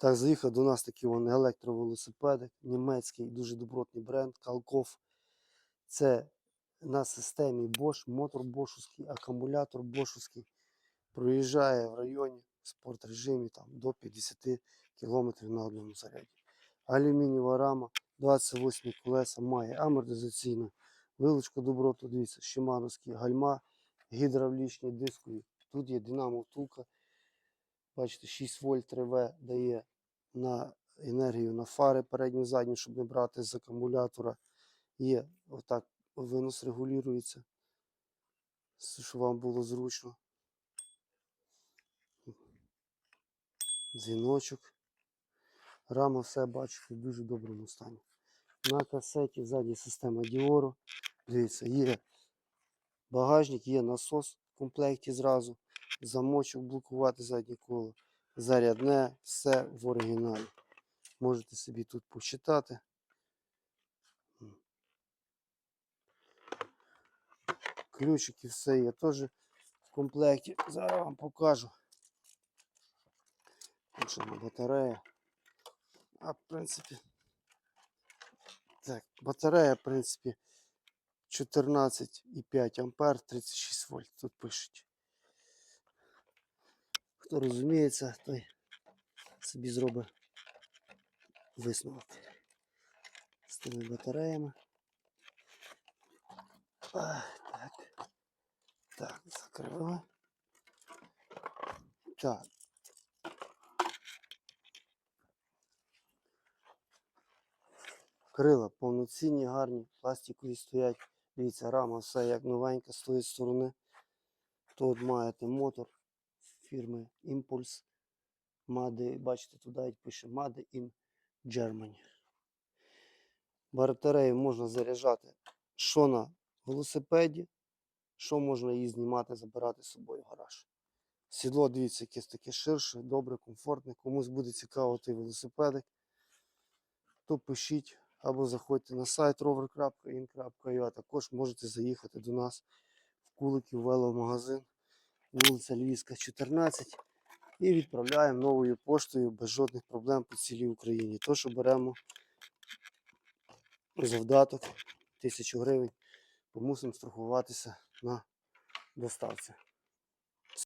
Так, заїхав до нас такий вон електровелосипедик, німецький, дуже добротний бренд Калков. Це на системі Bosch, мотор бошовський, акумулятор бошовський. Проїжджає в районі в спорт режимі там, до 50 км на одному заряді. Алюмінієва рама, 28 колеса, має амортизаційну вилучку доброту, дивіться, шимановські гальма, гідравлічні дискові. Тут є динамо втулка. Бачите, 6 вольт реве дає на енергію на фари передню задню, щоб не брати з акумулятора. Є отак винос регулюється, щоб вам було зручно. Дзвіночок. Рама все бачите в дуже доброму стані. На касеті ззаді система Діору. Дивіться, є багажник, є насос в комплекті зразу. Замочок блокувати заднє коло. Зарядне, все в оригіналі. Можете собі тут почитати. Ключики все є теж в комплекті. Зараз вам покажу. Тут батарея. А в принципі. Так, батарея, в принципі, 14,5 ампер, 36 вольт. Тут пишуть. Хто розуміється, той собі зробить висновок з тими батареями. А, так. Так, закрили. Так. Крила повноцінні, гарні, пластикові стоять. Дивіться, рама все як новенька з тої сторони. Тут маєте мотор фірми Impulse. Made, бачите, туди пише Made in Germany. Батарею можна заряджати що на велосипеді, що можна її знімати, забирати з собою в гараж. Сідло, дивіться, якесь таке ширше, добре, комфортне. Комусь буде цікаво той велосипедик, то пишіть або заходьте на сайт rover.in.ua, також можете заїхати до нас в Куликів веломагазин, вулиця Львівська, 14 і відправляємо новою поштою без жодних проблем по цілій Україні. То, що беремо завдаток 1000 гривень, помусимо страхуватися на доставці.